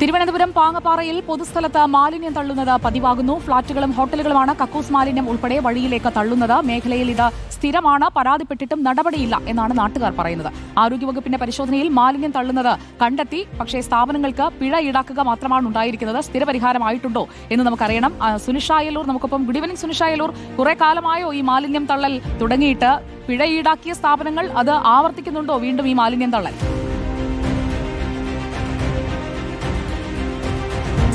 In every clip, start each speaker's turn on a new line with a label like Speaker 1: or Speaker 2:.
Speaker 1: തിരുവനന്തപുരം പാങ്ങപ്പാറയിൽ പൊതുസ്ഥലത്ത് മാലിന്യം തള്ളുന്നത് പതിവാകുന്നു. ഫ്ളാറ്റുകളും ഹോട്ടലുകളുമാണ് കക്കൂസ് മാലിന്യം ഉൾപ്പെടെ വഴിയിലേക്ക് തള്ളുന്നത്. മേഖലയിൽ ഇത് സ്ഥിരമാണ്. പരാതിപ്പെട്ടിട്ടും നടപടിയില്ല എന്നാണ് നാട്ടുകാർ പറയുന്നത്. ആരോഗ്യവകുപ്പിന്റെ പരിശോധനയിൽ മാലിന്യം തള്ളുന്നത് കണ്ടെത്തി. പക്ഷേ സ്ഥാപനങ്ങൾക്ക് പിഴ ഈടാക്കുക മാത്രമാണ് ഉണ്ടായിരിക്കുന്നത്. സ്ഥിരപരിഹാരമായിട്ടുണ്ടോ എന്ന് നമുക്കറിയണം. സുനിഷായലൂർ നമുക്കിപ്പം. ഗുഡ് ഈവനിംഗ് സുനിഷായലൂർ കുറെ കാലമായോ ഈ മാലിന്യം തള്ളൽ തുടങ്ങിയിട്ട് പിഴ ഈടാക്കിയ സ്ഥാപനങ്ങൾ അത് ആവർത്തിക്കുന്നുണ്ടോ? വീണ്ടും ഈ മാലിന്യം തള്ളൽ.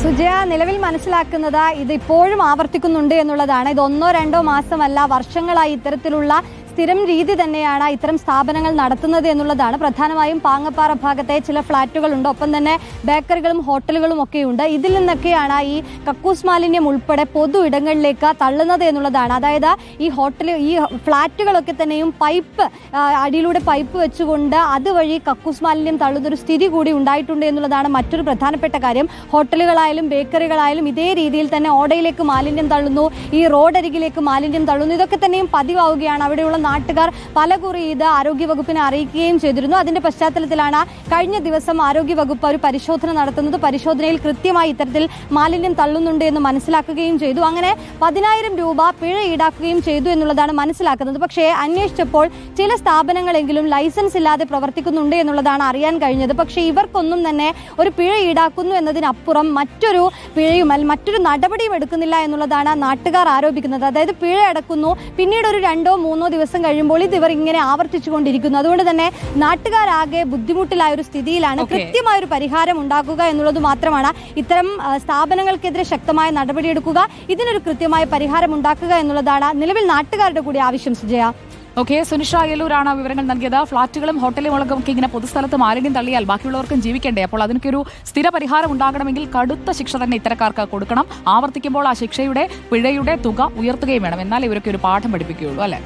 Speaker 2: സുജയ നിലവിൽ മനസ്സിലാക്കുന്നത് ഇത് ഇപ്പോഴും ആവർത്തിക്കുന്നുണ്ട് എന്നുള്ളതാണ്. ഇത് ഒന്നോ രണ്ടോ മാസമല്ല വർഷങ്ങളായി ഇത്തരത്തിലുള്ള സ്ഥിരം രീതി തന്നെയാണ് ഇത്തരം സ്ഥാപനങ്ങൾ നടത്തുന്നത് എന്നുള്ളതാണ്. പ്രധാനമായും പാങ്ങപ്പാറ ഭാഗത്തെ ചില ഫ്ളാറ്റുകളുണ്ട് ഒപ്പം തന്നെ ബേക്കറികളും ഹോട്ടലുകളും ഒക്കെയുണ്ട്. ഇതിൽ നിന്നൊക്കെയാണ് ഈ കക്കൂസ് മാലിന്യം ഉൾപ്പെടെ പൊതു ഇടങ്ങളിലേക്ക് തള്ളുന്നത് എന്നുള്ളതാണ്. അതായത് ഈ ഹോട്ടൽ ഈ ഫ്ളാറ്റുകളൊക്കെ തന്നെയും പൈപ്പ് അടിയിലൂടെ പൈപ്പ് വെച്ചുകൊണ്ട് അതുവഴി കക്കൂസ് മാലിന്യം തള്ളുന്ന ഒരു സ്ഥിതി കൂടി ഉണ്ടായിട്ടുണ്ട് എന്നുള്ളതാണ് മറ്റൊരു പ്രധാനപ്പെട്ട കാര്യം. ഹോട്ടലുകളായാലും ബേക്കറികളായാലും ഇതേ രീതിയിൽ തന്നെ ഓടയിലേക്ക് മാലിന്യം തള്ളുന്നു. ഈ റോഡരികിലേക്ക് മാലിന്യം തള്ളുന്നു. ഇതൊക്കെ തന്നെയും പതിവാവുകയാണ്. അവിടെയുള്ള നാട്ടുകാർ പലകുറി ഇത് ആരോഗ്യവകുപ്പിനെ അറിയിക്കുകയും ചെയ്തിരുന്നു. അതിന്റെ പശ്ചാത്തലത്തിലാണ് കഴിഞ്ഞ ദിവസം ആരോഗ്യവകുപ്പ് ഒരു പരിശോധന നടത്തുന്നത്. പരിശോധനയിൽ കൃത്യമായി ഇത്തരത്തിൽ മാലിന്യം തള്ളുന്നുണ്ട് എന്ന് മനസ്സിലാക്കുകയും ചെയ്തു. അങ്ങനെ പതിനായിരം രൂപ പിഴ ഈടാക്കുകയും ചെയ്തു എന്നുള്ളതാണ് മനസ്സിലാക്കുന്നത്. പക്ഷേ അന്വേഷിച്ചപ്പോൾ ചില സ്ഥാപനങ്ങളെങ്കിലും ലൈസൻസ് ഇല്ലാതെ പ്രവർത്തിക്കുന്നുണ്ട് എന്നുള്ളതാണ് അറിയാൻ കഴിഞ്ഞത്. പക്ഷേ ഇവർക്കൊന്നും തന്നെ ഒരു പിഴ ഈടാക്കുന്നു എന്നതിനപ്പുറം മറ്റൊരു പിഴയും അല്ല മറ്റൊരു നടപടിയും എടുക്കുന്നില്ല എന്നുള്ളതാണ് നാട്ടുകാർ ആരോപിക്കുന്നത്. അതായത് പിഴ അടക്കുന്നു. പിന്നീട് ഒരു രണ്ടോ മൂന്നോ ദിവസം കഴിയുമ്പോൾ ഇത് ഇവർ ഇങ്ങനെ ആവർത്തിച്ചുകൊണ്ടിരിക്കുന്നു. അതുകൊണ്ട് തന്നെ നാട്ടുകാരാകെ ബുദ്ധിമുട്ടിലായ ഒരു സ്ഥിതിയിലാണ്. കൃത്യമായ ഒരു പരിഹാരം ഉണ്ടാക്കുക എന്നുള്ളത് മാത്രമാണ് ഇത്തരം സ്ഥാപനങ്ങൾക്കെതിരെ ശക്തമായ നടപടിയെടുക്കുക ഇതിനൊരു കൃത്യമായ പരിഹാരം ഉണ്ടാക്കുക എന്നുള്ളതാണ് നിലവിൽ നാട്ടുകാരുടെ കൂടി ആവശ്യം സുജയ.
Speaker 1: ഓക്കെ സുനിഷ അയലൂരാണ് വിവരങ്ങൾ നൽകിയത്. ഫ്ളാറ്റുകളും ഹോട്ടലുകളും ഒക്കെ ഇങ്ങനെ പൊതുസ്ഥലത്ത് മാലിന്യം തള്ളിയാൽ ബാക്കിയുള്ളവർക്കും ജീവിക്കണ്ടേ? അപ്പോൾ അതിനൊക്കെ ഒരു സ്ഥിര പരിഹാരം ഉണ്ടാകണമെങ്കിൽ കടുത്ത ശിക്ഷ തന്നെ ഇത്തരക്കാർക്ക് കൊടുക്കണം. ആവർത്തിക്കുമ്പോൾ ആ ശിക്ഷയുടെ പിഴയുടെ തുക ഉയർത്തുകയും വേണം. എന്നാലേ ഇവരൊക്കെ ഒരു പാഠം പഠിപ്പിക്കുകയുള്ളൂ അല്ലെ?